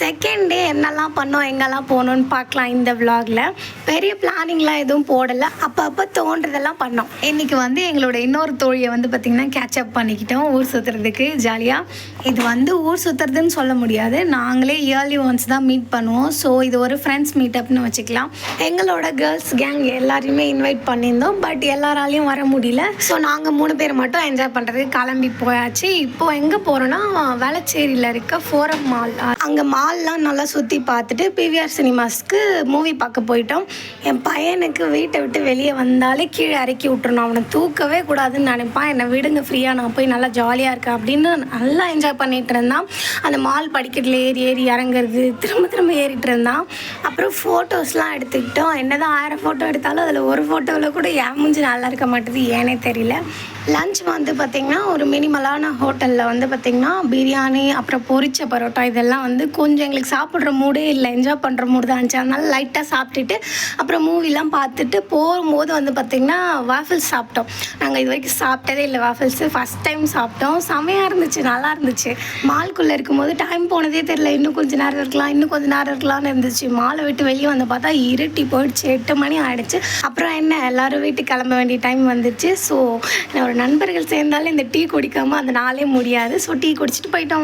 Second day என்னெல்லாம் பண்ணோம் எங்கெல்லாம் போகணும்னு பார்க்கலாம் இந்த vlogல. பெரிய பிளானிங்லாம் எதுவும் போடலை. அப்பப்போ தோன்றதெல்லாம் பண்ணோம். இன்றைக்கி வந்து எங்களோட இன்னொரு தோழியை வந்து பார்த்திங்கன்னா கேட்சப் பண்ணிக்கிட்டோம். ஊர் சுற்றுறதுக்கு ஜாலியாக இது வந்து ஊர் சுற்றுறதுன்னு சொல்ல முடியாது. நாங்களே இயர்லி ஒன்ஸ் தான் மீட் பண்ணுவோம். ஸோ இது ஒரு ஃப்ரெண்ட்ஸ் மீட்டப்னு வச்சுக்கலாம். எங்களோட கேர்ள்ஸ் கேங் எல்லாரையுமே இன்வைட் பண்ணியிருந்தோம். பட் எல்லாராலையும் வர முடியல. ஸோ நாங்கள் மூணு பேர் மட்டும் என்ஜாய் பண்ணுறதுக்கு கிளம்பி போயாச்சு. இப்போ எங்கே போகிறோன்னா வேளச்சேரியில் இருக்க ஃபோரம் மால் அங்கே மால்லாம் நல்லா சுற்றி பார்த்துட்டு பிவிஆர் சினிமாஸ்க்கு மூவி பார்க்க போயிட்டோம். என் பையனுக்கு வீட்டை விட்டு வெளியே வந்தாலே கீழே இறக்கி விட்டுருணும் அவனை தூக்கவே கூடாதுன்னு நினைப்பான். என்னை விடுங்க ஃப்ரீயாக நான் போய் நல்லா ஜாலியாக இருக்கேன் அப்படின்னு நல்லா என்ஜாய் பண்ணிகிட்டு இருந்தான். அந்த மால் படிக்கட்டில் ஏறி ஏறி இறங்குறது திரும்ப திரும்ப ஏறிட்டு இருந்தான். அப்புறம் ஃபோட்டோஸ்லாம் எடுத்துக்கிட்டோம். என்னதான் ஆயிரம் ஃபோட்டோ எடுத்தாலும் அதில் ஒரு ஃபோட்டோவில் கூட ஏன் மூஞ்சி நல்லா இருக்க மாட்டேது ஏனே தெரியல. லஞ்ச் வந்து பார்த்திங்கன்னா ஒரு மினிமலான ஹோட்டலில் வந்து பார்த்திங்கன்னா பிரியாணி அப்புறம் பொரிச்ச பரோட்டா இதெல்லாம் வந்து கொஞ்சம் எங்களுக்கு சாப்பிட்ற மூடே இல்லை. என்ஜாய் பண்ணுற மூடு தான் இருந்துச்சு. அதனால லைட்டாக சாப்பிட்டுட்டு அப்புறம் மூவிலாம் பார்த்துட்டு போகும்போது வந்து பார்த்திங்கன்னா வாஃபிள்ஸ் சாப்பிட்டோம். நாங்கள் இது வரைக்கும் சாப்பிட்டதே இல்லை. வாஃபிள்ஸு ஃபஸ்ட் டைம் சாப்பிட்டோம். செமையாக இருந்துச்சு. நல்லா இருந்துச்சு. மால்குள்ளே இருக்கும்போது டைம் போனதே தெரில இன்னும் கொஞ்சம் நேரம் இருக்கலாம் இன்னும் கொஞ்சம் நேரம் இருக்கலாம்னு இருந்துச்சு. மாலை விட்டு வெளியே வந்து பார்த்தா இருட்டி போயிடுச்சு. எட்டு மணி ஆகிடுச்சு அப்புறம் என்ன? எல்லாரும் வீட்டுக்கு கிளம்ப வேண்டிய டைம் வந்துச்சு. ஸோ ஒரு நண்பர்கள் சேர்ந்தாலும் இந்த டீ குடிக்காமல் அந்த நாளே முடியாது. ஸோ டீ குடிச்சிட்டு போயிட்டோம்.